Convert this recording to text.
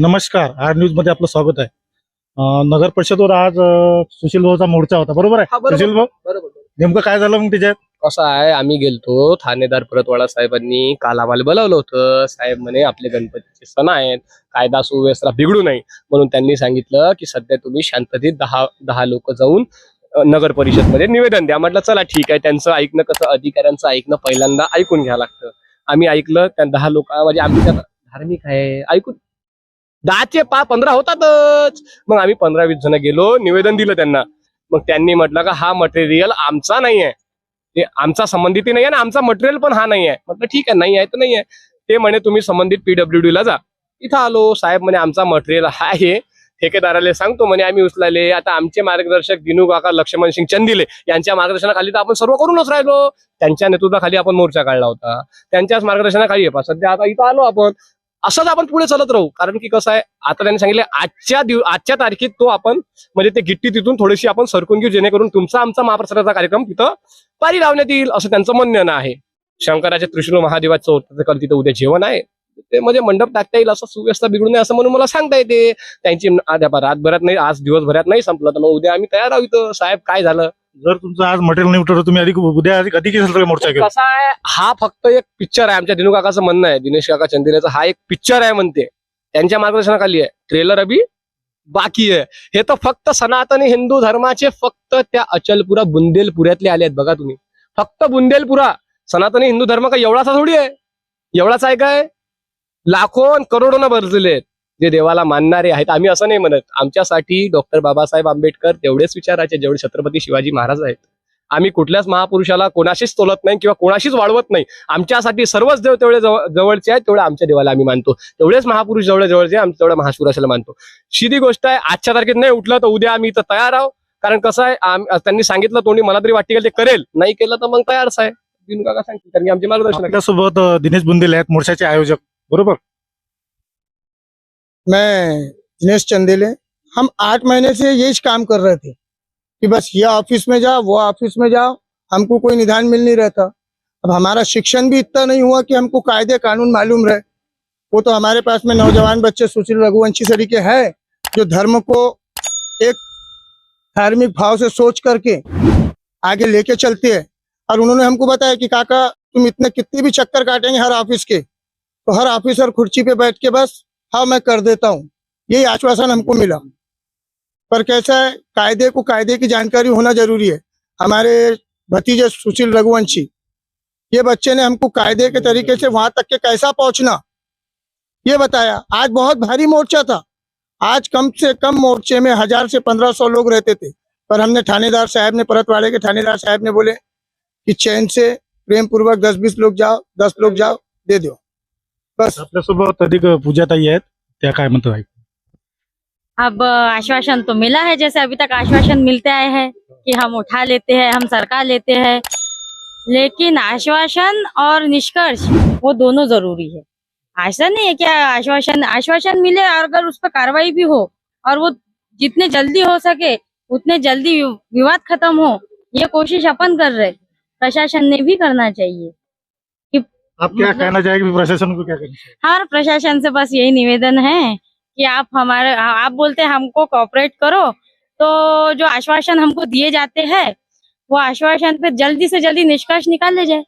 नमस्कार आर न्यूजमध्ये आपलं स्वागत आहे. नगर परिषदवर आज सुशील भाऊचा मोर्चा होता बरोबर आहे. सुशील भाऊ? नेमकं काय झालं मग त्याच्यात? कसं आहे आम्ही गेलतो ठाणेदार परतवाडा साहेबांनी काल आम्हाला बोलावलं होतं. साहेब म्हणे आपले गणपतीचे सण आहेत कायदा सुव्यवस्था बिघडू नये म्हणून त्यांनी सांगितलं की सध्या तुम्ही शांततेत दहा दहा लोक जाऊन नगर परिषदमध्ये निवेदन द्या. म्हटलं चला ठीक आहे. त्यांचं ऐकणं कसं अधिकाऱ्यांचं ऐकणं पहिल्यांदा ऐकून घ्यावं लागतं. आम्ही ऐकलं त्या दहा लोक म्हणजे आमच्या धार्मिक आहे ऐकून दहाचे पा पंधरा होतातच. मग आम्ही पंधरा वीस जण गेलो निवेदन दिलं त्यांना. मग त्यांनी म्हटलं का हा मटेरियल आमचा नाही आहे ते आमचा संबंधित नाही आहे ना आमचा मटेरियल पण हा नाही आहे म्हटलं ठीक आहे नाही आहे तर नाही आहे ते म्हणे तुम्ही संबंधित पीडब्ल्यूडी ला जा. इथं आलो. साहेब म्हणे आमचा मटेरियल हा आहे. ठेकेदाराला सांगतो म्हणे आम्ही उचलाले. आता आमचे मार्गदर्शक दिनू काका लक्ष्मण सिंग चंदिले यांच्या मार्गदर्शनाखाली तर आपण सर्व करूनच राहिलो. त्यांच्या नेतृत्वाखाली आपण मोर्चा काढला होता. त्यांच्याच मार्गदर्शनाखाली आहे सध्या आता इथं आलो आपण. असंच आपण पुढे चालत राहू. कारण की कसं आहे आता त्यांनी सांगितलं आजच्या दिव आजच्या तारखेत तो आपण म्हणजे ते गिट्टी तिथून थोडीशी आपण सरकून घेऊ जेणेकरून तुमचा आमचा महाप्रसादाचा कार्यक्रम तिथं पारी लावण्यात येईल असं त्यांचं म्हणणं आहे शंकराच्या त्रिशूल महादेवाचं होतं कल तिथं उद्या जेवण आहे. ते म्हणजे मंडप टाकता येईल असं सुव्यवस्था बिघडू नये असं म्हणून मला सांगता येते. त्यांची रातभरात नाही आज दिवसभरात नाही संपलं तर मग उद्या आम्ही तयार आहोत इथं. साहेब काय झालं? जर तुमचं आज मटेरियल नाही उठवलं तुम्ही अधिक उद्या अधिक अधिक सगळं मोर्चा कसा आहे हा फक्त एक पिक्चर आहे आमच्या दिनू काकाचं म्हणणं आहे. दिनेश काका चंदिरेचा हा एक पिक्चर आहे म्हणते. त्यांच्या मार्गदर्शनाखाली आहे. ट्रेलर अभि बाकी आहे. हे तर फक्त सनातनी हिंदू धर्माचे फक्त त्या अचलपुरा बुंदेलपुऱ्यातले आले आहेत बघा तुम्ही. फक्त बुंदेलपुरा. सनातनी हिंदू धर्म का एवढाचा थोडी आहे? एवढाच आहे काय? लाखो आणि करोडोनं भरलेले आहेत. जे देवाला मानणारे आहेत आम्ही असं नाही म्हणत. आमच्यासाठी डॉक्टर बाबासाहेब आंबेडकर तेवढेच विचाराचे जेवढे छत्रपती शिवाजी महाराज आहेत. आम्ही कुठल्याच महापुरुषाला कोणाशीच तोलत नाही किंवा कोणाशीच वाढवत नाही. आमच्यासाठी सर्वच देव तेवढे जवळचे आहेत तेवढे आमच्या देवाला आम्ही मानतो. तेवढेच महापुरुष जेवढे जवळचे आम्ही तेवढ्या महाशिवराशाला मानतो. शिदी गोष्ट आहे आजच्या तारखेत नाही उठलं तर उद्या आम्ही इथं तयार आहोत. कारण कसं आहे त्यांनी सांगितलं तोंडी मला तरी वाटते ते करेल. नाही केलं तर मग तयारच आहे दिनू काका सांगतील कारण की आमचे मार्गदर्शन सोबत दिनेश बुंदेले आहेत मोर्चाचे आयोजक. बरोबर? मैं दिनेश चंदेले, हम आठ महीने से यही काम कर रहे थे कि बस ये ऑफ़िस में जाओ, वो ऑफ़िस में जाओ, हमको कोई निदान मिल नहीं रहता। अब हमारा शिक्षण भी इतना नहीं हुआ कि हमको कायदे कानून मालूम रहे। वो तो हमारे पास में नौजवान बच्चे सुशील रघुवंशी सरीके हैं जो धर्म को एक धार्मिक भाव से सोच करके आगे लेके चलते हैं। और उन्होंने हमको बताया कि, काका, तुम इतने कितने भी चक्कर काटेंगे हर ऑफ़िस के तो हर ऑफिसर कुर्सी पे बैठ के बस हाँ मैं कर देता हूँ। यही आश्वासन हमको मिला। पर कैसा है, कायदे को कायदे की जानकारी होना ज़रूरी है। हमारे भतीजे सुशील रघुवंशी, ये बच्चे ने हमको कायदे के तरीके से वहाँ तक के कैसा पहुँचना, ये बताया। आज बहुत भारी मोर्चा था। आज कम से कम मोर्चे में हज़ार से पंद्रह सौ लोग रहते थे। पर हमने थानेदार साहब ने, परतवाड़े के थानेदार साहब ने बोले कि चैन से प्रेम पूर्वक दस बीस लोग जाओ, दस लोग जाओ, दे दो। बस. आपल्यासोबत अधिक पूजाताई आहेत त्या काय म्हणतात ऐकू. अब आश्वासन तो मिला है जैसे अभी तक आश्वासन मिलते आए हैं कि हम उठा लेते हैं हम सरकार लेते हैं। लेकिन आश्वासन और निष्कर्ष वो दोनों जरूरी है। ऐसा नहीं है क्या आश्वासन आश्वासन मिले और अगर उस पर कार्रवाई भी हो और वो जितने जल्दी हो सके उतने जल्दी विवाद खत्म हो ये कोशिश अपन कर रहे प्रशासन ने भी करना चाहिए। आप क्या मतलब- कहना चाहेंगे? प्रशासन को क्या कहना चाहिए हर प्रशासन से बस यही निवेदन है कि आप हमारे आप बोलते हैं हमको कॉपरेट करो तो जो आश्वासन हमको दिए जाते हैं वो आश्वासन पे जल्दी से जल्दी निष्कर्ष निकाल ले जाए।